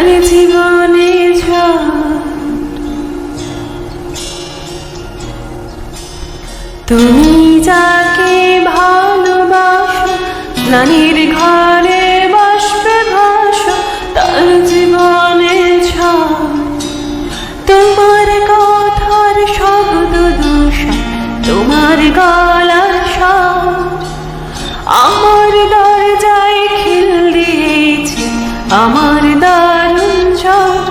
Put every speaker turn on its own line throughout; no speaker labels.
তার জীবনে তুমি যাকে ভালোবাসো স্নানের ঘরে বাষ্পে ভাষা তার জীবনে তোমার কথার শব্দ দূষণ তোমার গলার আমার দারুণ ঝড়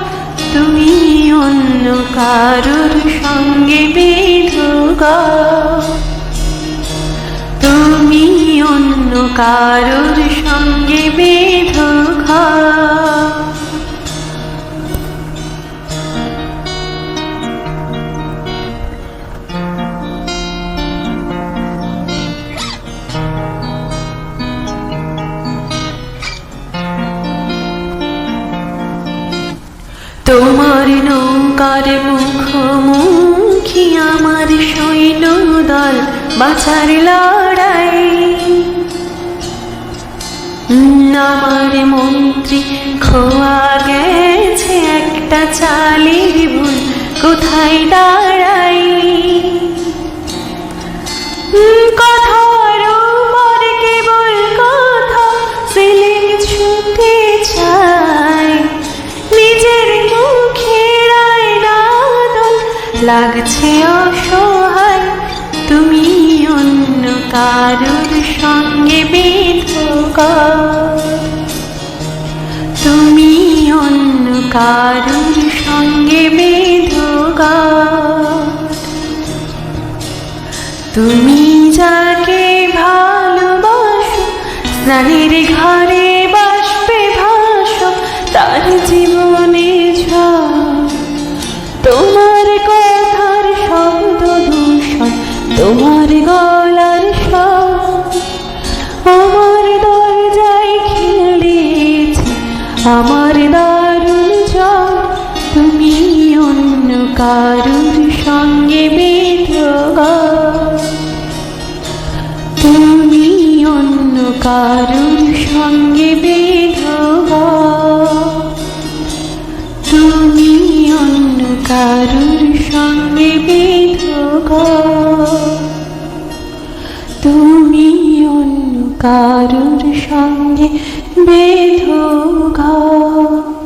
তুমি অন্য কারুর সঙ্গে বেধোগা তুমি অন্য কারোর তোমার নৌকার মুখোমুখি আমার সৈন্য দল বাছার লড়াই। আমার মন্ত্রী খোয়া গেছে একটা চালির ভুল। কোথায় দাঁড়াই লাগছে অসহায়। তুমি অন্য কারোর সঙ্গে বেধোগা তুমি অন্য কারোর সঙ্গে বেধোগা তুমি যাকে ভালোবাসো, স্নানের ঘরে তোমার গলার আমার দরজায় খিল দিয়েছে আমার দারুণ ঝড় তুমি অন্য কারুর সঙ্গে বেধোগা তুমি অন্য কারুর সঙ্গে বেধোগা তুমি অন্য কারুর সঙ্গে বেধোগা কারুর সঙ্গে বেধ ঘর